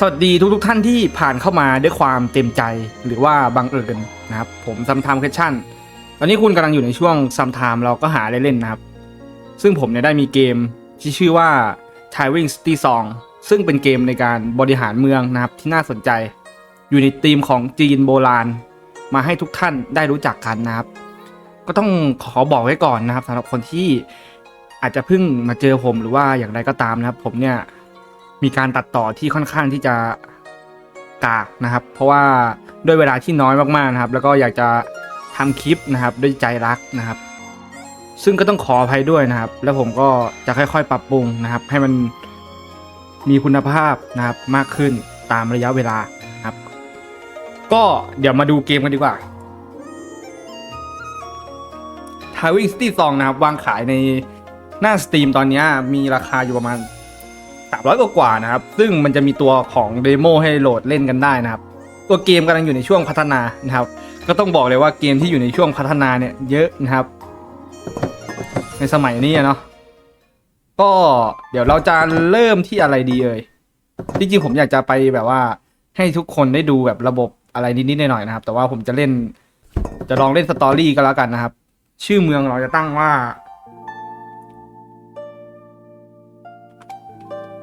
สวัสดีทุกๆท่านที่ผ่านเข้ามาด้วยความเต็มใจหรือว่าบังเอิญนะครับ ผมซัมไทม์ค s ชั่นตอนนี้คุณกำลังอยู่ในช่วงซัมไทม์เราก็หาเล่นๆนะครับ ซึ่งผมเนี่ยได้มีเกมที่ชื่อว่า t i w i n g City Song ซึ่งเป็นเกมในการบริหารเมืองนะครับที่น่าสนใจ อยู่ในธีมของจีนโบราณ มาให้ทุกท่านได้รู้จักกันนะครับ ก็ต้องขอบอกไว้ก่อนนะครับสำหรับคนที่อาจจะเพิ่งมาเจอผมหรือว่าอย่างไรก็ตามนะครับ ผมเนี่ย มีการตัดต่อที่ค่อนข้างที่จะกากนะครับ เพราะว่าด้วยเวลาที่น้อยมากๆนะครับ แล้วก็อยากจะทำคลิปนะครับด้วยใจรักนะครับ ซึ่งก็ต้องขออภัยด้วยนะครับ แล้วผมก็จะค่อยๆ ปรับปรุงนะครับ ให้มันมีคุณภาพนะครับมากขึ้นตามระยะเวลาครับ ก็เดี๋ยวมาดูเกมกันดีกว่าทาวิ่งสตีซองนะครับ วางขายในหน้าสตรีมตอนนี้มีราคาอยู่ประมาณ 300 กว่ากว่านะครับ ซึ่งมันจะมีตัวของเดโมให้โหลดเล่นกันได้นะครับ ตัวเกมกำลังอยู่ในช่วงพัฒนานะครับ ก็ต้องบอกเลยว่าเกมที่อยู่ในช่วงพัฒนาเนี่ยเยอะนะครับ ในสมัยนี้เนาะก็เดี๋ยวเราจะเริ่มที่อะไรดีเอ่ยจริงๆผมอยากจะไปแบบว่า ให้ทุกคนได้ดูแบบระบบอะไรนิดๆหน่อยๆนะครับ แต่ว่าผมจะเล่น จะลองเล่นสตอรี่ก็แล้วกันนะครับ ชื่อเมืองเราจะตั้งว่า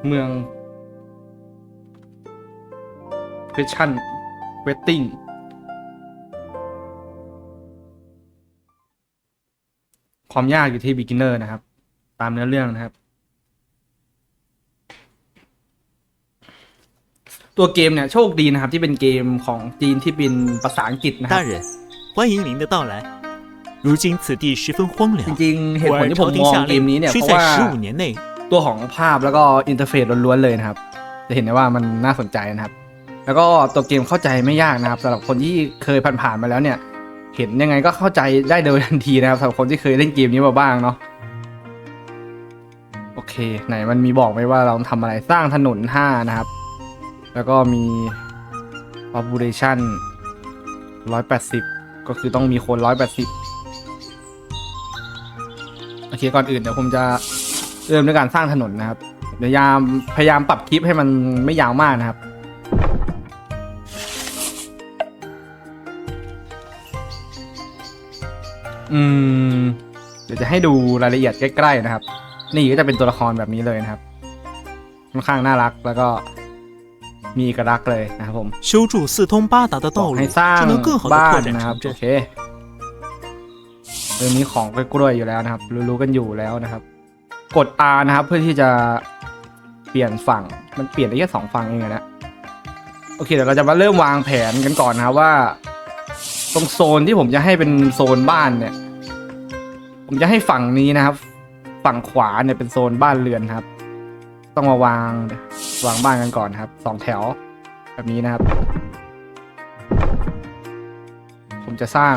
เมือง question waiting ความยากอยู่ที่ beginner นะครับ ตามเนื้อเรื่องนะครับ ตัวเกมเนี่ยโชคดีนะครับ ที่เป็นเกมของจีนที่เป็นภาษาอังกฤษนะครับ 大人，欢迎您的到来。如今此地十分荒 จ 凉， ริงๆ เหตุ 我 ผล 儿 ที่ผม 朝廷 มอง 下 เกมนี้เนี่ย 令， เพ 需 ราะว่า 在十五年内 ตัวของภาพแล้วก็อินเทอร์เฟซล้วนๆเลยนะครับ จะเห็นได้ว่ามันน่าสนใจนะครับ แล้วก็ตัวเกมเข้าใจไม่ยากนะครับสำหรับคนที่เคยผ่านๆมาแล้วเนี่ย เห็นยังไงก็เข้าใจได้โดยทันทีนะครับสำหรับคนที่เคยเล่นเกมนี้มาบ้างเนาะโอเค ไหนมันมีบอกไหมว่าเราทำอะไรสร้างถนน5นะครับ แล้วก็มี population 180 ก็คือต้องมีคน 180 โอเค ก่อนอื่นเดี๋ยวผมจะ เริ่มด้วยการสร้างถนนนะครับพยายามพยายามปรับคลิปให้มันไม่ยาวมากนะครับ อืม เดี๋ยวจะให้ดูรายละเอียดใกล้ๆนะครับ นี่ก็จะเป็นตัวละครแบบนี้เลยนะครับ ค่อนข้างน่ารักแล้วก็มีเอกลักษณ์เลยนะครับผม 修筑四通八达的 บอ 道 ก 路， ให้สร้าง 就能更好的 บ้า 拓 น 展 นะครับ 城 โอ 镇。 เคเรื่องนี้ของกล้วยๆอยู่แล้วนะครับ รู้ๆกันอยู่แล้วนะครับ กด R นะครับ เพื่อที่จะเปลี่ยนฝั่งมันเปลี่ยนได้แค่สองฝั่งเองอะนะโอเคเดี๋ยวเราจะมาเริ่มวางแผนกันก่อนนะครับว่า ตรงโซนที่ผมจะให้เป็นโซนบ้านเนี่ย ผมจะให้ฝั่งนี้นะครับ ฝั่งขวาเนี่ยเป็นโซนบ้านเรือนครับ ต้องมาวางวางบ้านกันก่อนครับสองแถว แบบนี้นะครับ ผมจะสร้าง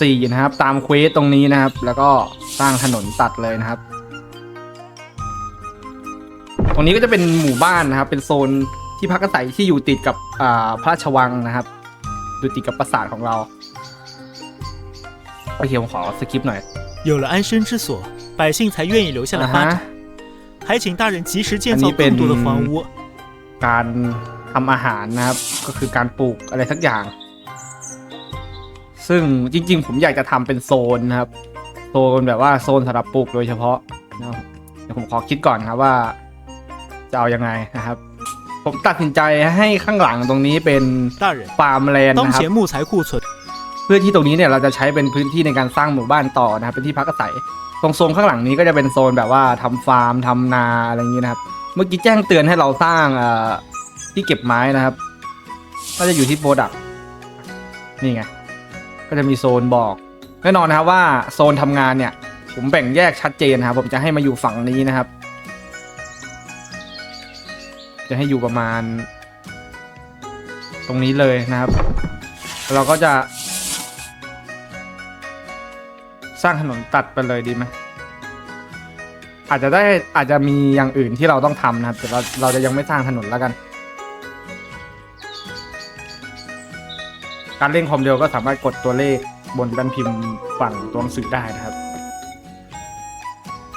สี่นะครับ ตามเควสตรงนี้นะครับ แล้วก็สร้างถนนตัดเลยนะครับ ตรงนี้ก็จะเป็นหมู่บ้านนะครับ เป็นโซนที่พักอาศัยที่อยู่ติดกับอ่าพระราชวังนะครับอยู่ติดกับปราสาทของเราโอเคผมขอสกิปหน่อย 有了安身之所，百姓才愿意留下来 อ่า 发 ฮะ 展。还请大人及时建อัน 造 นี้เป็น 更多的房屋。 การทำอาหารนะครับ ก็คือการปลูกอะไรสักอย่าง ซึ่งจริง ๆ ผมอยากจะทำเป็นโซนนะครับ โซนแบบว่าโซนสำหรับปลูกโดยเฉพาะนะครับเดี๋ยวผมขอคิดก่อนครับว่า จะเอายังไงนะครับ ผมตัดสินใจให้ข้างหลังตรงนี้เป็น 大人， ฟาร์มแลนด์ 当 นะครับ 前木材库存 เพื่อที่ตรงนี้เนี่ยเราจะใช้เป็นพื้นที่ในการสร้างหมู่บ้านต่อนะครับ เป็นที่พักอาศัย ตรงโซนข้างหลังนี้ก็จะเป็นโซนแบบว่าทำฟาร์มทำนาอะไรอย่างนี้นะครับ เมื่อกี้แจ้งเตือนให้เราสร้างเอ่อที่เก็บไม้นะครับ ก็จะอยู่ที่โปรดักนี่ไง ก็จะมีโซนบอก แน่นอนนะครับว่าโซนทำงานเนี่ย ผมแบ่งแยกชัดเจนนะครับ ผมจะให้มาอยู่ฝั่งนี้นะครับ จะให้อยู่ประมาณ ตรงนี้เลยนะครับ เราก็จะ สร้างถนนตัดไปเลยดีไหมอาจจะได้อาจจะมีอย่างอื่นที่เราต้องทำนะครับแต่เราเราจะยังไม่สร้างถนนแล้วกัน การเล่นความเร็วก็สามารถกดตัวเลขบนแป้นพิมพ์ฝั่งตัวหนังสือได้นะครับ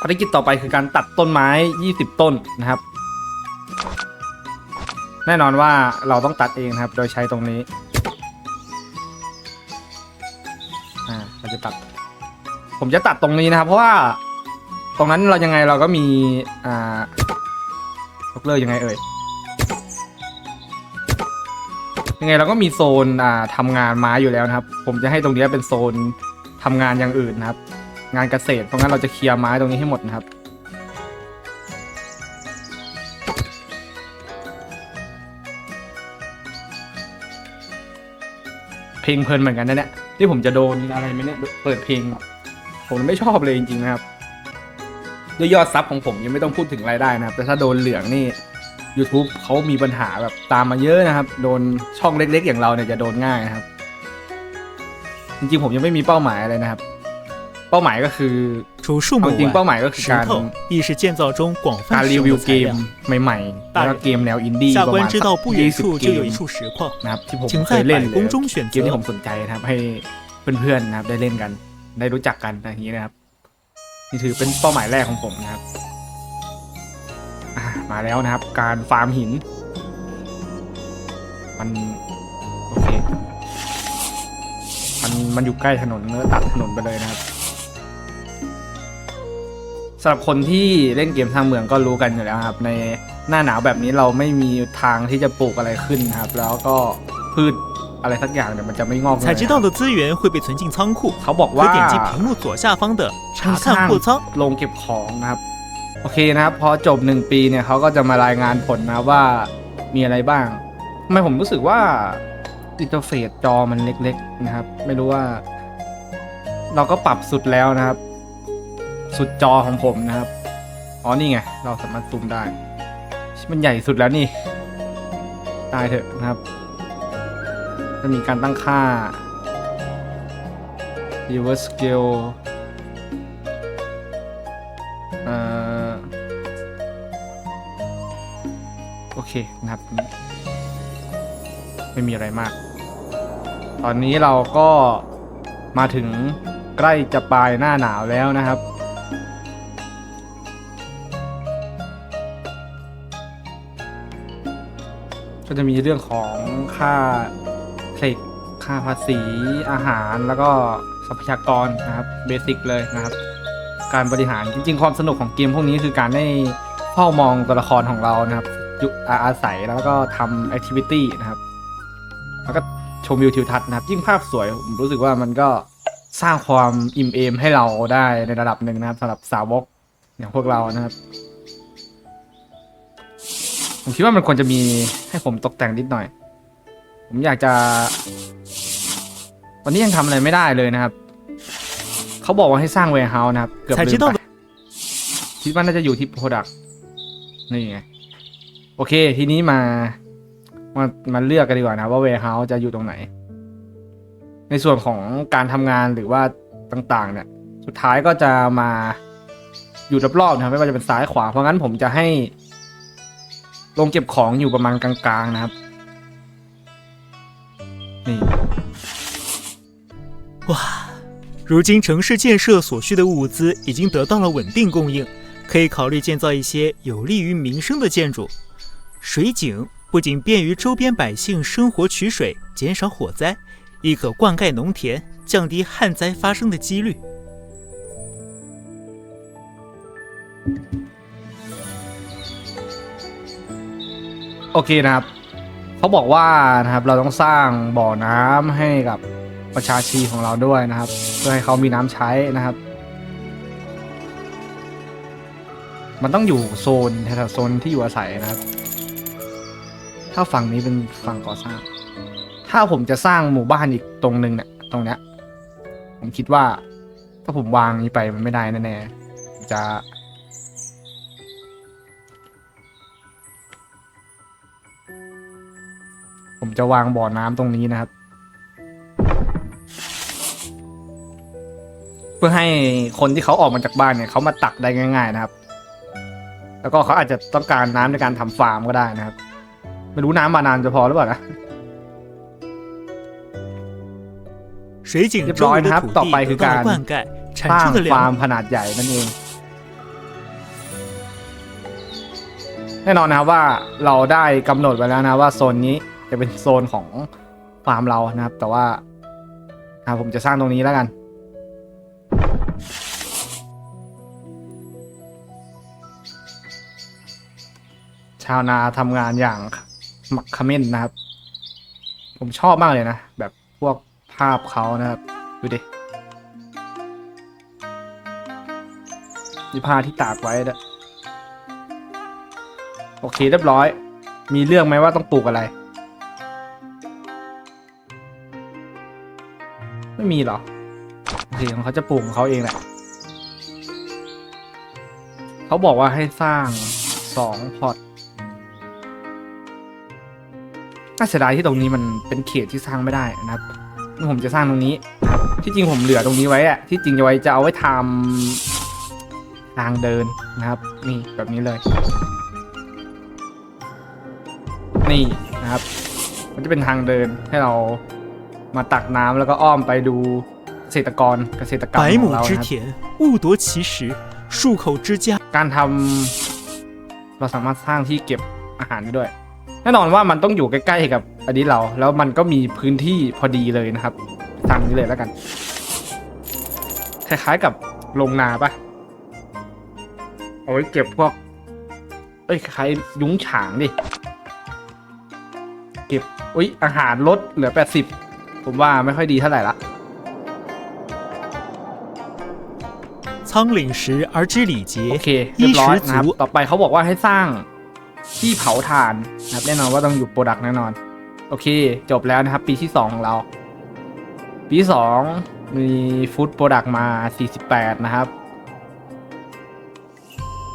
ภารกิจต่อไปคือการตัดต้นไม้ 20 ต้นนะครับ แน่นอนว่าเราต้องตัดเองนะครับ โดยใช้ตรงนี้ อ่าเราจะตัด ผมจะตัดตรงนี้นะครับ เพราะว่าตรงนั้นเรายังไงเราก็มี อ่ายกเลิกยังไงเอ่ย ยังไงเราก็มีโซน อ่าทำงานไม้อยู่แล้วนะครับ ผมจะให้ตรงนี้เป็นโซนทำงานอย่างอื่นนะครับ งานเกษตรเพราะงั้นเราจะเคลียร์ไม้ตรงนี้ให้หมดนะครับ เพลงเพลินเหมือนกันนะเนี่ยที่ผมจะโดนอะไรไหมเนี่ยเปิดเพลง ผมไม่ชอบเลยจริงๆนะครับด้วยยอดซับของผมยังไม่ต้องพูดถึงรายได้นะครับ แต่ถ้าโดนเหลืองนี่ YouTube เขามีปัญหาแบบตามมาเยอะนะครับ โดนช่องเล็ก ๆ อย่างเราเนี่ยจะโดนง่ายนะครับ จริงๆผมยังไม่มีเป้าหมายอะไรนะครับ เป้าหมายก็คือ 除树 เอา 木 จริงเป้า 外， หมายก็คือ 石 การ 头亦是建造中广 การ 泛使 รี 用 วิว 的 เก 材 ม 料。 ใหม่ๆแล้วก็เกมแนวอินดี้ 下 ประมาณ 官知道不远 ยี่สิบ 处 เก 就有 ม 一处实况， นะครับที่ผม 请 เค 在 ยเล่น 百 เลย 宫中选 เกมที่ผม 择。 สนใจนะครับ ให้เพื่อนๆนะครับ ได้เล่นกัน ได้รู้จักกันอย่างนี้นะครับ นี่ถือเป็นเป้าหมายแรกของผมนะครับอ่ามาแล้วนะครับ การฟาร์มหิน มันโอเค มันมันอยู่ใกล้ถนนเนื้อตัดถนนไปเลยนะครับ สำหรับคนที่เล่นเกมสร้างเมืองก็รู้กันอยู่แล้วครับ ในหน้าหนาวแบบนี้เราไม่มีทางที่จะปลูกอะไรขึ้นนะครับ แล้วก็พืชอะไรสักอย่างเนี่ยมันจะไม่งอกเลย 采集 นะค 到 รับ 的资源会被存进仓库， เขาบอกว่า 可点击屏幕左下方的查看货仓。 ลงเก็บของนะครับ โอเคนะครับ พอจบหนึ่งปีเนี่ยเขาก็จะมารายงานผลนะครับว่ามีอะไรบ้างทำไมผมรู้สึกว่าอินเทอร์เฟซจอมันเล็กๆนะครับ ไม่รู้ว่า เราก็ปรับสุดแล้วนะครับ สุดจอของผมนะครับ อ๋อนี่ไง เราสามารถซูมได้ มันใหญ่สุดแล้วนี่ ตายเถอะนะครับ จะมีการตั้งค่า viewer scale เอ่อโอเคนะครับ ไม่มีอะไรมาก ตอนนี้เราก็มาถึงใกล้จะปลายหน้าหนาวแล้วนะครับ ก็จะมีเรื่องของค่าเทรดค่าภาษีอาหารแล้วก็ทรัพยากรนะครับเบสิกเลยนะครับ การบริหารจริง ๆ ความสนุกของเกมพวกนี้คือการได้เฝ้ามองตัวละครของเรานะครับอยู่อาอาศัยแล้วก็ทำแอคทิวิตี้นะครับแล้วก็ชมวิวทิวทัศน์นะครับ ยิ่งภาพสวยผมรู้สึกว่ามันก็สร้างความอิ่มเอมให้เราได้ในระดับหนึ่งนะครับสำหรับสาวกอย่างพวกเรานะครับ ผมคิดว่ามันควรจะมีให้ผมตกแต่งนิดหน่อย ผมอยากจะ วันนี้ยังทำอะไรไม่ได้เลยนะครับ เขาบอกว่าให้สร้างเวร์เฮาส์นะครับ เกือบลืมไปคิดว่าน่าจะอยู่ที่ Product นี่ไง โอเค ทีนี้มา มามาเลือกกันดีกว่านะว่าเวร์เฮาส์จะอยู่ตรงไหน ในส่วนของการทำงานหรือว่าต่างๆ เนี่ย สุดท้ายก็จะมาอยู่รอบๆนะไม่ว่าจะเป็นซ้ายขวา เพราะงั้นผมจะให้ ลงเก็บของอยู่ประมาณกลางๆนะครับ นี่ 哇，如今城市建设所需的物资已经得到了稳定供应，可以考虑建造一些有利于民生的建筑。水井不仅便于周边百姓生活取水，减少火灾，亦可灌溉农田，降低旱灾发生的几率。 เคนะครับเขาบอกว่านะครับเราต้องสร้างบ่อน้ำให้กับประชาชีของเราด้วยนะครับ เพื่อให้เขามีน้ำใช้นะครับ มันต้องอยู่โซนแถวโซนที่อยู่อาศัยนะครับ ถ้าฝั่งนี้เป็นฝั่งก่อสร้าง ถ้าผมจะสร้างหมู่บ้านอีกตรงหนึ่งเนี่ยตรงเนี้ยผมคิดว่า ถ้าผมวางนี้ไปมันไม่ได้แน่ๆจะ จะวางบ่อน้ำตรงนี้นะครับ เพื่อให้คนที่เขาออกมาจากบ้านเนี่ยเขามาตักได้ง่าย ๆนะครับ แล้วก็เขาอาจจะต้องการน้ำในการทำฟาร์มก็ได้นะครับ ไม่รู้น้ำมานานจะพอหรือเปล่านะ 水井周围的土地得到了灌溉， สร้าง 产出的 ฟาร์ม 粮 ขนาดใหญ่นั่นเอง แ น่นอนนะครับว่าเราได้กำหนดไว้แล้วนะว่าโซนนี้ จะเป็นโซนของฟาร์มเรานะครับ แต่ว่าอ่าผมจะสร้างตรงนี้แล้วกัน ชาวนาทำงานอย่างหมักเขม้นนะครับ ผมชอบมากเลยนะ แบบพวกภาพเขานะครับ ดูดิมีผ้าที่ตากไว้ด้วยโอเคเรียบร้อย มีเรื่องไหมว่าต้องปลูกอะไร ไม่มีหรอโอเคของเขาจะปลูกของเขาเองแหละเขาบอกว่าให้สร้างสองพอร์ตน่าเสียดายที่ตรงนี้มันเป็นเขตที่สร้างไม่ได้นะครับผมจะสร้างตรงนี้ ที่จริงผมเหลือตรงนี้ไว้อะที่จริงจะไว้จะเอาไว้ทำทางเดินนะครับ นี่แบบนี้เลย นี่นะครับ มันจะเป็นทางเดินให้เรา มาตักน้ำแล้วก็อ้อมไปดูเกษตรกรเกษตรกรรมของเรานะการทำเราสามารถสร้างที่เก็บอาหารได้ด้วย แน่นอนว่ามันต้องอยู่ใกล้ๆกับอันนี้เรา แล้วมันก็มีพื้นที่พอดีเลยนะครับทำนี้เลยแล้วกัน คล้ายๆกับโรงนาปะเอาไว้เก็บพวก เอ้ยคล้ายยุ้งฉางดิ เก็บอุ้ยอาหารลดเหลือแปดสิบ ผมว่าไม่ค่อยดีเท่าไหร่ละ 仓廪实而知礼 โอ 节 เค เรียบร้อย 衣食 นะครับ 足 ต่อไปเขาบอกว่าให้สร้างที่เผาถ่านนะครับ แน่นอนว่าต้องอยู่โปรดักต์แน่นอน โอเค จบแล้วนะครับ ปีที่ 2 ของเรา ปีที่2มีฟู้ดโปรดักต์มา 48 นะครับ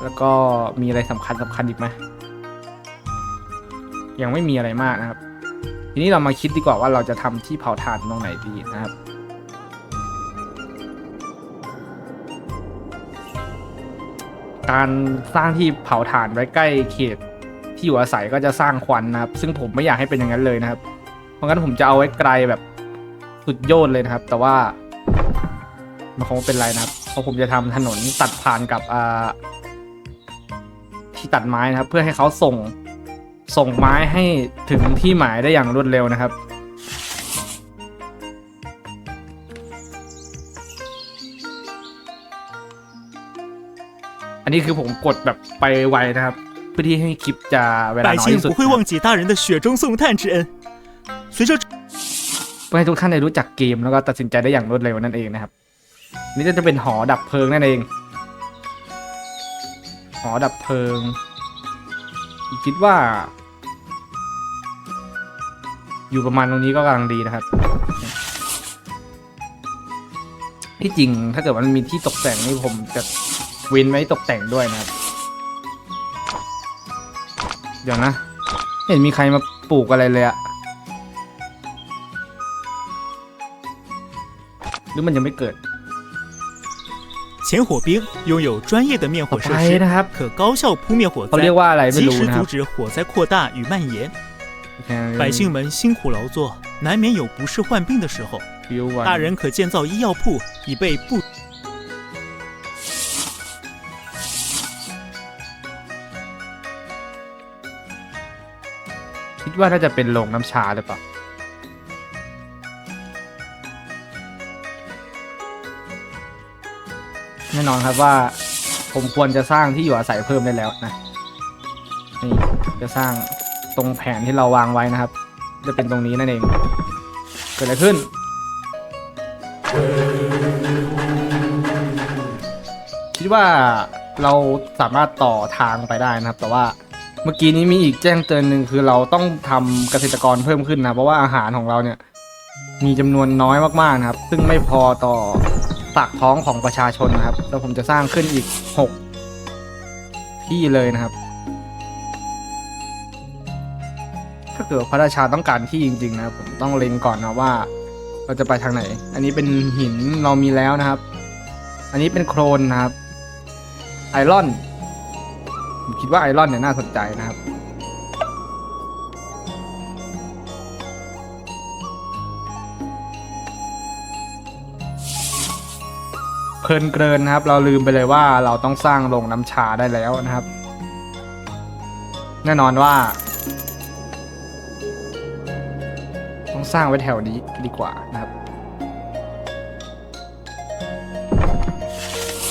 แล้วก็มีอะไรสำคัญสำคัญอีกไหมยังไม่มีอะไรมากนะครับ ทีนี้เรามาคิดดีกว่าว่าเราจะทำที่เผาถ่านตรงไหนดีนะครับการสร้างที่เผาถ่านไว้ใกล้เขตที่อยู่อาศัยก็จะสร้างควันนะครับ ซึ่งผมไม่อยากให้เป็นอย่างนั้นเลยนะครับ เพราะงั้นผมจะเอาไว้ไกลแบบสุดโยอดเลยนะครับ แต่ว่ามันคงเป็นไรนะครับ เพราะผมจะทำถนนตัดผ่านกับอ่าที่ตัดไม้นะครับ เพื่อให้เขาส่ง ส่งไม้ให้ถึงที่หมายได้อย่างรวดเร็วนะครับ อันนี้คือผมกดแบบไปไวนะครับเพื่อที่ให้คลิปจะเวลาน้อยที่สุดเพื่อให้ทุกท่านได้รู้จักเกมแล้วก็ตัดสินใจได้อย่างรวดเร็วนั่นเองนะครับ นี่จะเป็นหอดับเพลิงนั่นเอง หอดับเพลิงคิดว่า อยู่ประมาณตรงนี้ก็กำลังดีนะครับ ที่จริงถ้าเกิดมันมีที่ตกแต่งนี่ผมจะเว้นไว้ตกแต่งด้วยนะครับ เดี๋ยวนะไม่เห็นมีใครมาปลูกอะไรเลยอะหรือมันยังไม่เกิด 前火兵拥有专业的灭火 ต่อ 设 ไป 施， นะครับ 可高效扑灭火 เขาเรียก 灾， ว่าอะไรไม่ 及 รู้ 时 นะค 阻 รับ 止火灾扩大与蔓延。 百姓们辛苦劳作，难免有不是患病的时候。 ฟิววัน 大人可建造医药铺，以备不 คิดว่าน่าจะเป็นโรงน้ำชาหรือเปล่า แน่นอนครับว่า ผมควรจะสร้างที่อยู่อาศัยเพิ่มได้แล้วนะ นี่จะสร้าง ตรงแผนที่เราวางไว้นะครับ จะเป็นตรงนี้นั่นเอง เกิดอะไรขึ้น คิดว่าเราสามารถต่อทางไปได้นะครับ แต่ว่าเมื่อกี้นี้มีอีกแจ้งเตือนหนึ่งคือเราต้องทำเกษตรกรเพิ่มขึ้นนะ เพราะว่าอาหารของเราเนี่ย มีจำนวนน้อยมากๆนะครับ ซึ่งไม่พอต่อปากท้องของประชาชนนะครับ แล้วผมจะสร้างขึ้นอีกหกที่เลยนะครับ ถ้าเกิดพระราชาต้องการที่จริงๆนะผมต้องเล็งก่อนนะว่า เราจะไปทางไหน อันนี้เป็นหินเรามีแล้วนะครับ อันนี้เป็นโครนนะครับ ไอรอนผมคิดว่าไอรอนเนี่ยน่าสนใจนะครับเพลินเกินนะครับ เราลืมไปเลยว่าเราต้องสร้างโรงน้ำชาได้แล้วนะครับ แน่นอนว่า สร้างไว้แถวนี้ดีกว่านะครับ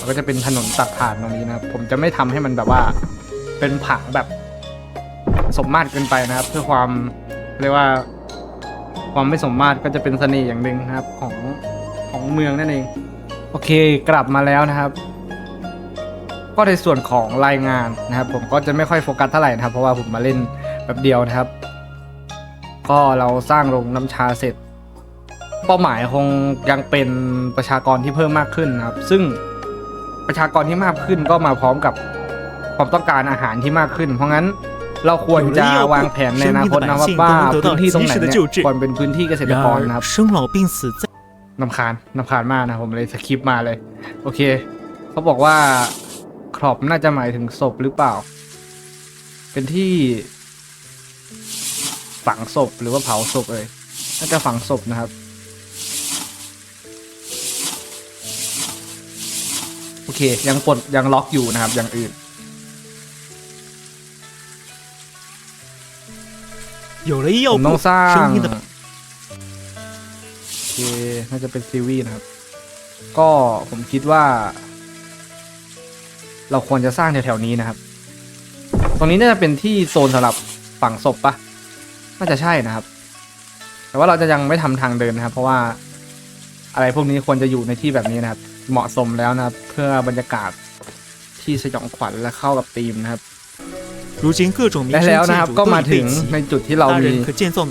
ก็จะเป็นถนนตัดผ่านตรงนี้นะครับผมจะไม่ทำให้มันแบบว่าเป็นผังแบบสมมาตรเกินไปนะครับ เพื่อความเรียกว่าความไม่สมมาตรก็จะเป็นเสน่ห์อย่างหนึ่งนะครับของของเมืองนั่นเอง โอเคกลับมาแล้วนะครับ ก็ในส่วนของรายงานนะครับ ผมก็จะไม่ค่อยโฟกัสเท่าไหร่นะครับ เพราะว่าผมมาเล่นแบบเดียวนะครับ ก็เราสร้างโรงน้ำชาเสร็จ เป้าหมายคงยังเป็นประชากรที่เพิ่มมากขึ้นนะครับ ซึ่งประชากรที่มากขึ้นก็มาพร้อมกับความต้องการอาหารที่มากขึ้น เพราะงั้นเราควรจะวางแผนในอนาคตนะว่าพื้นที่ตรงไหนเนี่ยควรเป็นพื้นที่เกษตรกรนะครับน้ำคานน้ำคานมากนะผมเลยสคริปมาเลย โอเค เขาบอกว่าครอบน่าจะหมายถึงศพหรือเปล่า เป็นที่ ฝังศพหรือว่าเผาศพเลยน่าจะฝังศพนะครับ โอเค ยังปลดยังล็อกอยู่นะครับ อย่างอื่น 有了医 ผ 药 มต้อ 部 งสร้าง 生命的 โอเค น่าจะเป็นซีวีนะครับ ก็ผมคิดว่า เราควรจะสร้างแถวๆนี้นะครับ ตรงนี้น่าจะเป็นที่โซนสำหรับฝังศพปะ น่าจะใช่นะครับ แต่ว่าเราจะยังไม่ทำทางเดินนะครับ เพราะว่าอะไรพวกนี้ควรจะอยู่ในที่แบบนี้นะครับ เหมาะสมแล้วนะครับ เพื่อบรรยากาศที่สยองขวัญและเข้ากับธีมนะครับและแล้วนะครับก็มาถึงในจุดที่เรามี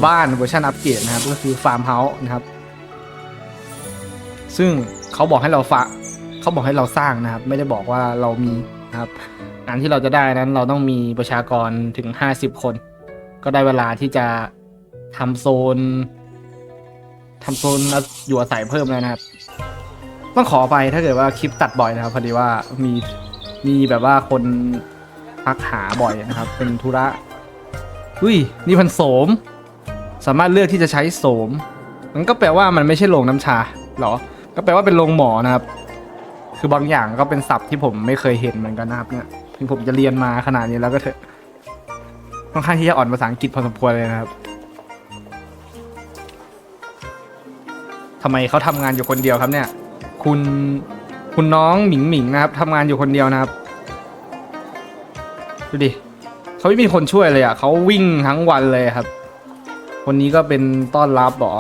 บ้านเวอร์ชันอัปเกรดนะครับก็คือฟาร์มเฮาส์นะครับ ซึ่งเขาบอกให้เราฟะเขาบอกให้เราสร้างนะครับ ไม่ได้บอกว่าเรามีนะครับงานที่เราจะได้นั้นเราต้องมีประชากรถึง 50 คน ก็ได้เวลาที่จะทำโซนทำโซนอยู่อาศัยเพิ่มแล้วนะครับ ต้องขอไปถ้าเกิดว่าคลิปตัดบ่อยนะครับพอดีว่ามีมีแบบว่าคนพักหาบ่อยนะครับ เป็นธุระอุ้ยนี่พันโสม สามารถเลือกที่จะใช้โสมมันก็แปลว่ามันไม่ใช่โรงน้ำชาหรอ ก็แปลว่าเป็นโรงหมอนะครับ คือบางอย่างก็เป็นศัพท์ที่ผมไม่เคยเห็นเหมือนกันนะครับเนี่ยถึงผมจะเรียนมาขนาดนี้แล้วก็เถอะ ค่อนข้างที่จะอ่อนภาษาอังกฤษพอสมควรเลยนะครับทำไมเขาทำงานอยู่คนเดียวครับเนี่ย คุณคุณน้องหมิงหมิงนะครับทำงานอยู่คนเดียวนะครับดูดิเขาไม่มีคนช่วยเลยอะเขาวิ่งทั้งวันเลยครับ คนนี้ก็เป็นต้อนรับเหรอ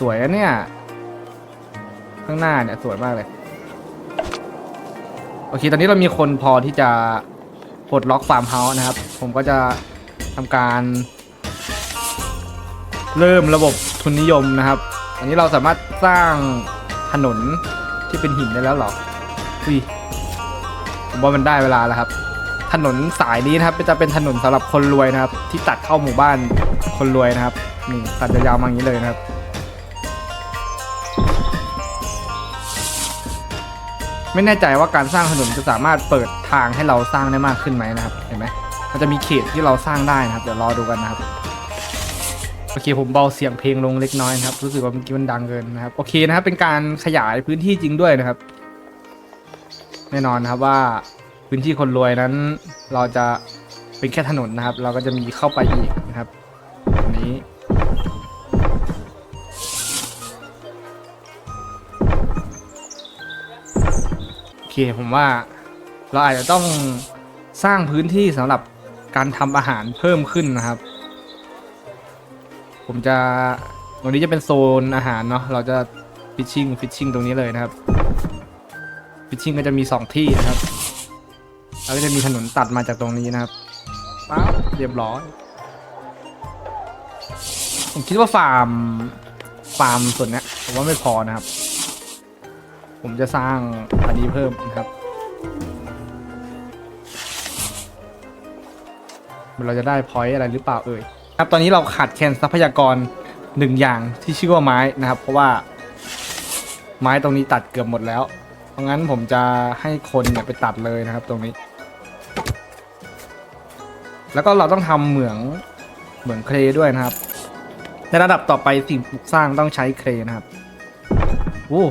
สวยอะเนี่ย ข้างหน้าเนี่ยสวยมากเลย โอเค ตอนนี้เรามีคนพอที่จะปลดล็อกฟาร์มเฮาส์นะครับ ผมก็จะ ทำการ เริ่มระบบทุนนิยมนะครับ อันนี้เราสามารถสร้างถนนที่เป็นหินได้แล้วเหรออุ้ยผมว่ามันได้เวลาแล้วครับ ถนนสายนี้นะครับจะเป็นถนนสำหรับคนรวยนะครับ ที่ตัดเข้าหมู่บ้านคนรวยนะครับนี่ตัดยาวๆมาอย่างนี้เลยนะครับไม่แน่ใจว่าการสร้างถนนจะสามารถเปิดทางให้เราสร้างได้มากขึ้นไหมนะครับ เห็นไหม มันจะมีเขตที่เราสร้างได้นะครับ เดี๋ยวรอดูกันนะครับ โอเคผมเบาเสียงเพลงลงเล็กน้อยนะครับ รู้สึกว่าเมื่อกี้มันดังเกินนะครับ โอเคนะครับ เป็นการขยายพื้นที่จริงด้วยนะครับ แน่นอนนะครับว่าพื้นที่คนรวยนั้น เราจะเป็นแค่ถนนนะครับ เราก็จะมีเข้าไปอีกนะครับอันนี้โอเคผมว่าเราอาจจะต้องสร้างพื้นที่สำหรับ การทำอาหารเพิ่มขึ้นนะครับ ผมจะตรงนี้จะเป็นโซนอาหารเนาะเราจะฟิชชิ่งฟิชชิ่งตรงนี้เลยนะครับฟิชชิ่งก็จะมีสองที่นะครับ แล้วก็จะมีถนนตัดมาจากตรงนี้นะครับปั๊บเรียบร้อย ผมคิดว่าฟาร์มฟาร์มส่วนนี้ผมว่าไม่พอนะครับ ผมจะสร้างอันนี้เพิ่มนะครับ เราจะได้พอยต์อะไรหรือเปล่าเอ่ยครับตอนนี้เราขาดแคลนทรัพยากรหนึ่งอย่างที่ชื่อว่าไม้นะครับ เพราะว่าไม้ตรงนี้ตัดเกือบหมดแล้ว เพราะงั้นผมจะให้คนเนี่ยไปตัดเลยนะครับตรงนี้ แล้วก็เราต้องทำเหมืองเหมืองเคลด้วยนะครับ ในระดับต่อไปสิ่งปลูกสร้างต้องใช้เคลนะครับโอ้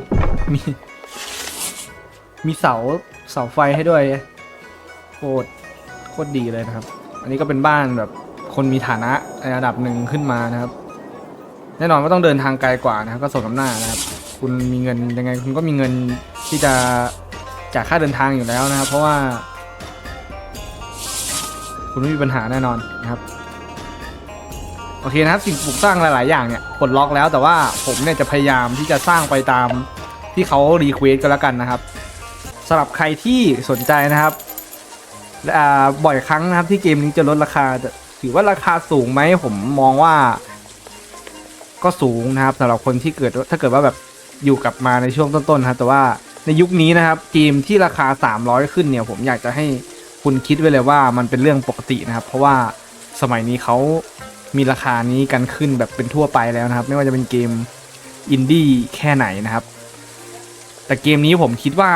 มีมีเสาเสาไฟให้ด้วยโคตรโคตรดีเลยนะครับ อันนี้ก็เป็นบ้านแบบคนมีฐานะในระดับหนึ่งขึ้นมานะครับ แน่นอนว่าต้องเดินทางไกลกว่านะครับ ก็สมกับหน้านะครับ คุณมีเงินยังไงคุณก็มีเงินที่จะจ่ายค่าเดินทางอยู่แล้วนะครับ เพราะว่า คุณไม่มีปัญหาแน่นอนนะครับโอเคนะครับสิ่งปลูกสร้างหลาย ๆ อย่างเนี่ยปลดล็อกแล้วแต่ว่าผมเนี่ยจะพยายามที่จะสร้างไปตามที่เขารีเควสก็แล้วกันนะครับสำหรับใครที่สนใจนะครับ บ่อยครั้งนะครับที่เกมนี้จะลดราคาถือว่าราคาสูงไหมผมมองว่า ก็สูงนะครับสำหรับคนที่เกิดถ้าเกิดว่าแบบอยู่กลับมาในช่วงต้นๆนะครับแต่ว่าในยุคนี้นะครับเกมที่ราคา 300 ขึ้นเนี่ย ผมอยากจะให้คุณคิดไว้เลยว่ามันเป็นเรื่องปกตินะครับ เพราะว่าสมัยนี้เขามีราคานี้กันขึ้นแบบเป็นทั่วไปแล้วนะครับ ไม่ว่าจะเป็นเกมอินดี้แค่ไหนนะครับ แต่เกมนี้ผมคิดว่า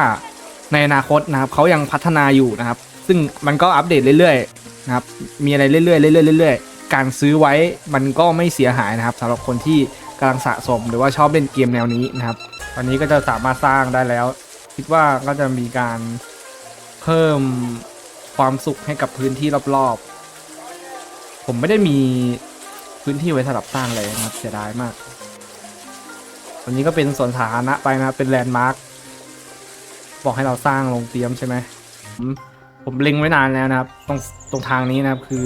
ในอนาคตนะครับเขายังพัฒนาอยู่นะครับ ซึ่งมันก็อัปเดตเรื่อยๆนะครับ มีอะไรเรื่อยๆเรื่อยๆเรื่อยๆ การซื้อไว้มันก็ไม่เสียหายนะครับสำหรับคนที่กำลังสะสมหรือว่าชอบเล่นเกมแนวนี้นะครับ ตอนนี้ก็จะสามารถสร้างได้แล้ว คิดว่าก็จะมีการเพิ่มความสุขให้กับพื้นที่รอบๆ ผมไม่ได้มีพื้นที่ไว้สำหรับสร้างเลยนะครับเสียดายมากวันนี้ก็เป็นสวนสาธารณะไปนะเป็นแลนด์มาร์คบอกให้เราสร้างโรงเตรียมใช่ไหม ผมเล็งไว้นานแล้วนะครับ ตรงตรงทางนี้นะครับคือ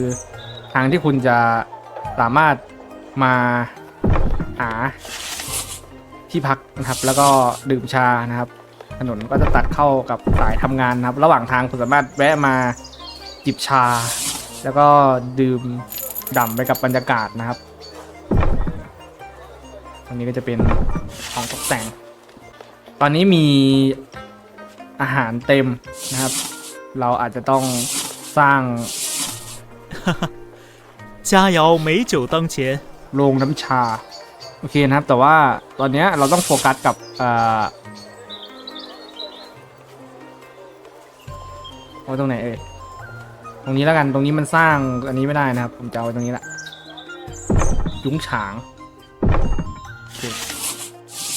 ทางที่คุณจะสามารถมาหาที่พักนะครับ แล้วก็ดื่มชานะครับ ถนนก็จะตัดเข้ากับสายทำงานนะครับ ระหว่างทางคุณสามารถแวะมาจิบชา แล้วก็ดื่มด่ำไปกับบรรยากาศนะครับตรงนี้ก็จะเป็นของตกแต่ง ตอนนี้มีอาหารเต็มนะครับ เราอาจจะต้องสร้าง จ้าเยาไม่นโรงน้ำชา โอเคนะครับ แต่ว่าตอนนี้เราต้องโฟกัสกับเอ่อเอาตรงไหนเอ่ยตรงนี้แล้วกันตรงนี้มันสร้างอันนี้ไม่ได้นะครับ ผมจะเอาไว้ตรงนี้แหละยุ้งฉาง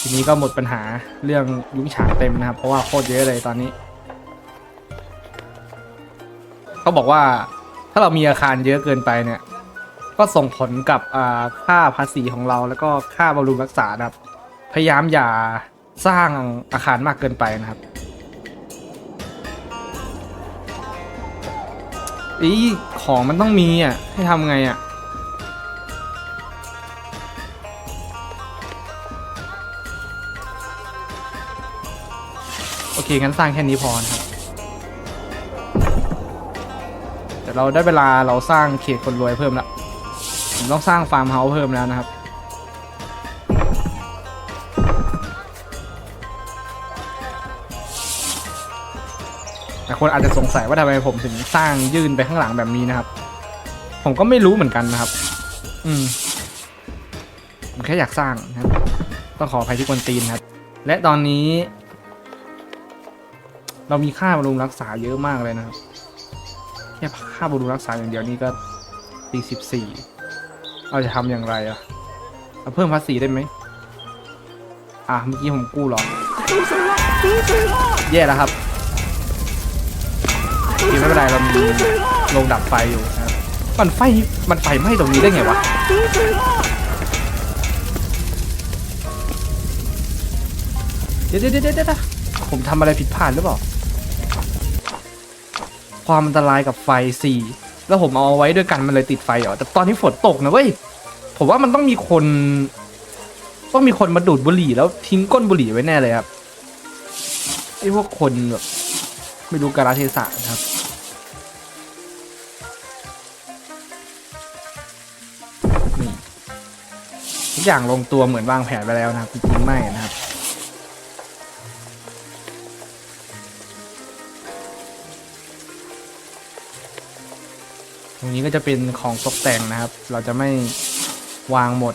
ทีนี้ก็หมดปัญหาเรื่องยุ้งฉางเต็มนะครับ เพราะว่าโคตรเยอะเลยตอนนี้ เขาบอกว่าถ้าเรามีอาคารเยอะเกินไปเนี่ย ก็ส่งผลกับค่าภาษีของเราแล้วก็ค่าบำรุงรักษานะครับ พยายามอย่าสร้างอาคารมากเกินไปนะครับอีของมันต้องมีอะ ให้ทำไงอะ โอเค งั้นสร้างแค่นี้พอครับ แต่เราได้เวลาเราสร้างเขตคนรวยเพิ่มละผมต้องสร้างฟาร์มเฮาส์เพิ่มแล้วนะครับ แต่คนอาจจะสงสัยว่าทำไมผมถึงสร้างยื่นไปข้างหลังแบบนี้นะครับ ผมก็ไม่รู้เหมือนกันนะครับ อืมผมแค่อยากสร้างนะครับ ต้องขออภัยที่กวนตีนครับ และตอนนี้ เรามีค่าบำรุงรักษาเยอะมากเลยนะครับ แค่ค่าบำรุงรักษาอย่างเดียวนี่ก็ตีสิบสี่เราจะทำอย่างไรอะเราเพิ่มภาษีได้ไหมอะเมื่อกี้ผมกู้หรอแย่แล้วครับไม่เป็นไรเรามีโรงดับไฟอยู่นะครับมันไฟมันไฟไหม้ตรงนี้ได้ไงวะเดี๋ยวเดี๋ยวเดี๋ยวเดี๋ยวผมทำอะไรผิดพลาดหรือเปล่า ความอันตรายกับไฟสี่แล้วผมเอาไว้ด้วยกันมันเลยติดไฟเหรอแต่ตอนที่ฝนตกนะเว้ยผมว่ามันต้องมีคน ต้องมีคนมาดูดบุหรี่แล้วทิ้งก้นบุหรี่ไว้แน่เลยครับไอ้พวกคนแบบไม่รู้กาลเทศะนะครับทุกอย่างลงตัวเหมือนวางแผนไปแล้วนะครับจริงๆไม่นะครับ ตรงนี้ก็จะเป็นของตกแต่งนะครับ เราจะไม่วางหมด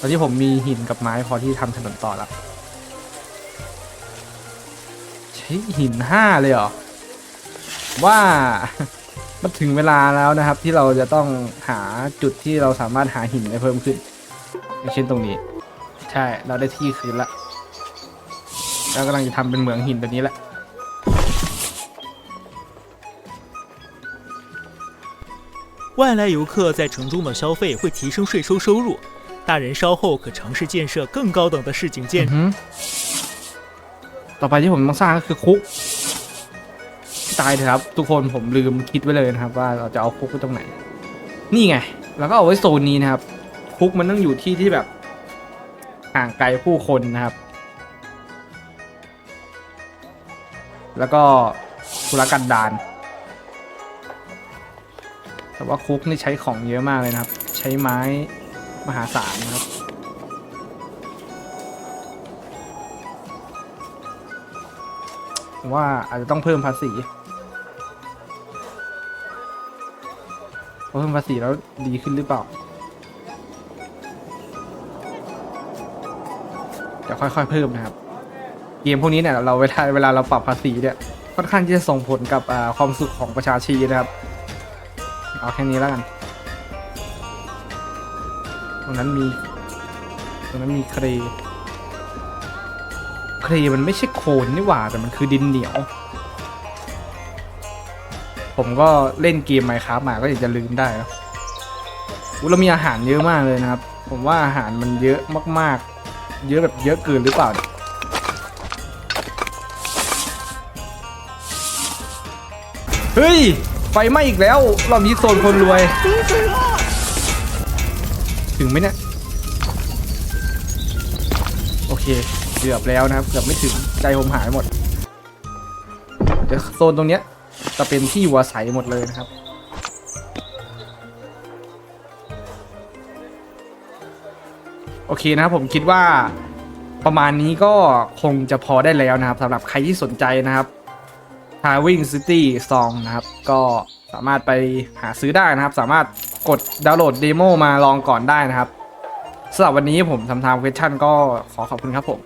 ตอนนี้ผมมีหินกับไม้พอที่ทำถนนต่อแล้วใช้หินห้าเลยเหรอว่า มันถึงเวลาแล้วนะครับ ที่เราจะต้องหาจุดที่เราสามารถหาหินได้เพิ่มขึ้นอย่างเช่นตรงนี้ ใช่เราได้ที่คืนละเรากำลังจะทำเป็นเหมืองหินตัวนี้แหละ 外来游客在城中的消费会提升税收收入，大人稍后可尝试建设更高等的市井建筑。 อือหือต่อไปที่ผมต้องสร้างก็คือคุก ตายเถอะครับ ทุกคนผมลืมคิดไว้เลยนะครับ ว่าเราจะเอาคุกไว้ตรงไหน นี่ไงแล้วก็เอาไว้โซนนี้นะครับ คุกมันต้องอยู่ที่ที่แบบห่างไกลผู้คนนะครับ แล้วก็ธุรกันดารแต่ว่าคุกนี่ใช้ของเยอะมากเลยนะครับ ใช้ไม้มหาศาลนะครับว่าอาจจะต้องเพิ่มภาษี เพิ่มภาษีแล้วดีขึ้นหรือเปล่าเดี๋ยวค่อยๆเพิ่มนะครับ เกมพวกนี้เนี่ยเราเวลาเวลาเราปรับภาษีเนี่ยค่อนข้างที่จะส่งผลกับความสุขของประชาชีนะครับเอาแค่นี้แล้วกัน ตรงนั้นมี ตรงนั้นมีเคร เครมันไม่ใช่โคลนนี่หว่าแต่มันคือดินเหนียว ผมก็เล่นเกมไมครับมาก็อยากจะลืมได้นะอุ๊ยเรามีอาหารเยอะมากเลยนะครับ ผมว่าอาหารมันเยอะมากๆ เยอะแบบเยอะเกินหรือเปล่าเนี่ยเฮ้ย ไฟไหม้อีกแล้วรอบนี้โซนคนรวย ถึงไหมเนี่ย โอเค เกือบแล้วนะครับ เกือบไม่ถึงใจผมหายหมด เดี๋ยวโซนตรงเนี้ย จะเป็นที่อยู่อาศัยหมดเลยนะครับ โอเคนะครับผมคิดว่าประมาณนี้ก็คงจะพอได้แล้วนะครับสำหรับใครที่สนใจนะครับ t a w i n g City Song นะครับ ก็สามารถไปหาซื้อได้นะครับ สามารถกดดาวน์โหลดเดโมมาลองก่อนได้นะครับสำหรับวันนี้ผมทำทำเควชั่นก็ขอขอบคุณครับผม